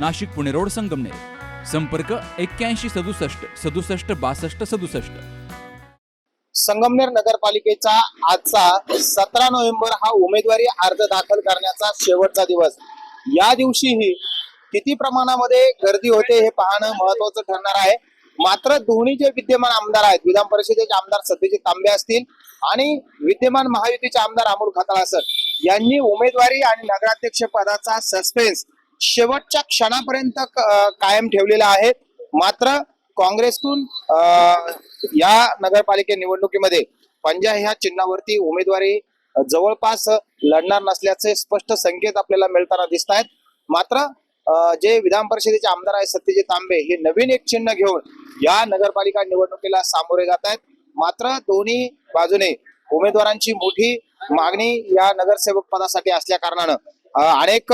Nashik Pune road Sangamner. संपर्क एक्क्याऐंशी सदुसष्ट सदुसष्ट बासष्ट सदुसष्ट. संगमनेर नगरपालिकेचा आजचा सतरा नोव्हेंबर हा उमेदवारी अर्ज दाखल करण्याचा शेवटचा दिवस. या दिवशीही किती प्रमाणामध्ये गर्दी होते हे पाहणं महत्वाचं ठरणार आहे. मात्र दोन्ही जे विद्यमान आमदार आहेत विधान परिषदेचे आमदार सध्याचे तांबे असतील आणि विद्यमान महायुतीचे आमदार अमोल खताळ सर यांनी उमेदवारी आणि नगराध्यक्ष पदाचा सस्पेन्स शेवटच्या क्षणापर्यंत क- कायम ठेवलेला आहे. मात्र काँग्रेसतून या नगरपालिके निवडणुकीमध्ये पंजा ह्या चिन्हावरती उमेदवारी जवळपास लढणार नसल्याचे स्पष्ट संकेत आपल्याला मिळताना दिसत आहेत मात्र जे विधान परिषदेचे आमदार आहेत सत्यजित तांबे हे नवीन एक चिन्ह घेऊन या नगरपालिका निवडणुकीला सामोरे जात आहेत. मात्र दोन्ही बाजूने उमेदवारांची मोठी मागणी या नगरसेवक पदासाठी असल्या कारणानं अनेक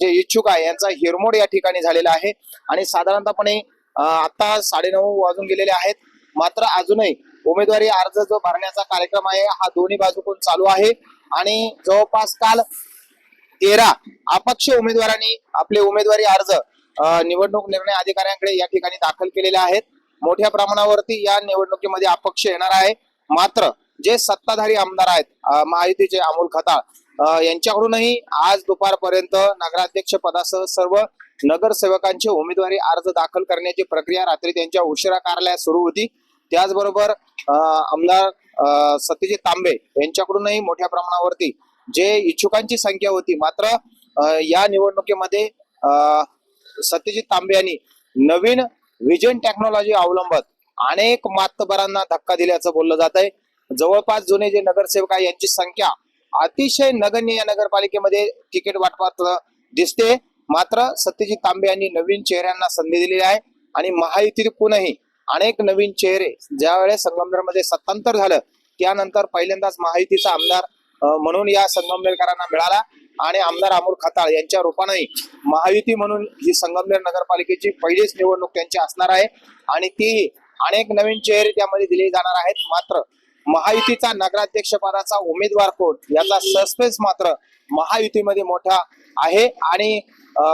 जे इच्छुक आहे यांचा हिरमोड या ठिकाणी झालेला आहे. आणि साधारणतःपणे आता साडेनऊ वाजून गेलेले आहेत. मात्र अजूनही उमेदवारी अर्ज जो भरण्याचा कार्यक्रम आहे हा दोन्ही बाजूकडून चालू आहे. आणि जवळपास काल तेरा अपक्ष उमेदवारांनी आपले उमेदवारी अर्ज निवडणूक निर्णय अधिकाऱ्यांकडे या ठिकाणी दाखल केलेले आहेत. मोठ्या प्रमाणावरती या निवडणुकीमध्ये अपक्ष येणार आहे. मात्र जे सत्ताधारी आमदार आहेत महायुतीचे अमोल खताळ यांच्याकडूनही आज दुपारपर्यंत नगराध्यक्ष पदासह सर्व नगरसेवकांचे उमेदवारी अर्ज दाखल करण्याची प्रक्रिया रात्री त्यांच्या उशिरा कार्यालयात सुरू होती. त्याचबरोबर आमदार सत्यजित तांबे यांच्याकडूनही मोठ्या प्रमाणावरती जे इच्छुकांची संख्या होती मात्र या निवडणुकीमध्ये सत्यजित तांबे यांनी नवीन विजन टेक्नॉलॉजी अवलंबत अनेक मातबरांना धक्का दिल्याचं बोललं जात आहे जवळपास जुने जे नगरसेवक आहे यांची संख्या अतिशय नगण्य या नगरपालिकेमध्ये तिकीट वाटपात दिसते. मात्र सत्यजित तांबे यांनी नवीन चेहऱ्यांना संधी दिलेली आहे आणि महायुतीतूनही अनेक नवीन चेहरे ज्यावेळेस संगमनेरमध्ये सत्तांतर झालं त्यानंतर पहिल्यांदाच महायुतीचा आमदार म्हणून या संगमनेरकरांना मिळाला आणि आमदार अमोल खताळ यांच्या रूपानेही महायुती म्हणून ही संगमनेर नगरपालिकेची पहिलीच निवडणूक त्यांची असणार आहे आणि तीही अनेक नवीन चेहरे त्यामध्ये दिले जाणार आहेत. मात्र महायुतीचा नगराध्यक्षपदाचा उमेदवार कोण? याचा सस्पेन्स मात्र महायुतीमध्ये मोठा आहे. आणि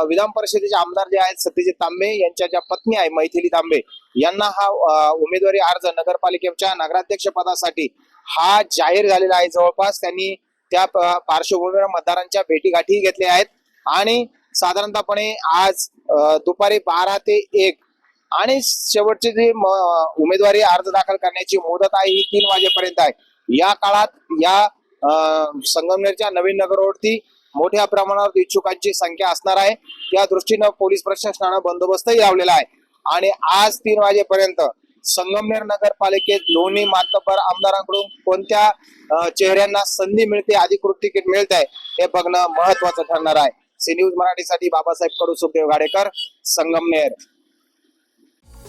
विधान परिषदेचे आमदार जे आहेत सत्यजित तांबे यांच्या ज्या पत्नी आहे मैथिली तांबे यांना हा उमेदवारी अर्ज नगरपालिकेच्या नगराध्यक्ष पदासाठी हा जाहीर झालेला आहे. जवळपास त्यांनी त्या प- पार्श्वभूमीवर मतदारांच्या भेटीगाठी घेतल्या आहेत. आणि साधारणतःपणे आज दुपारी बारा ते एक आणि शेवटचे जे उमेदवारी अर्ज दाखल करण्याची मुदत आहे ही तीन वाजेपर्यंत आहे. या काळात या संगमनेरच्या नवीन नगरवरती मोठ्या प्रमाणावर इच्छुकांची संख्या असणार आहे. त्या दृष्टीनं पोलीस प्रशासनानं बंदोबस्तही लावलेला आहे. आणि आज तीन वाजेपर्यंत संगमनेर नगरपालिकेत दोन्ही मातबर आमदारांकडून कोणत्या चेहऱ्यांना संधी मिळते अधिकृत तिकीट मिळत आहे हे बघणं महत्वाचं ठरणार आहे. सी न्यूज मराठीसाठी बाबासाहेब कडू सुखदेव गाडेकर संगमनेर.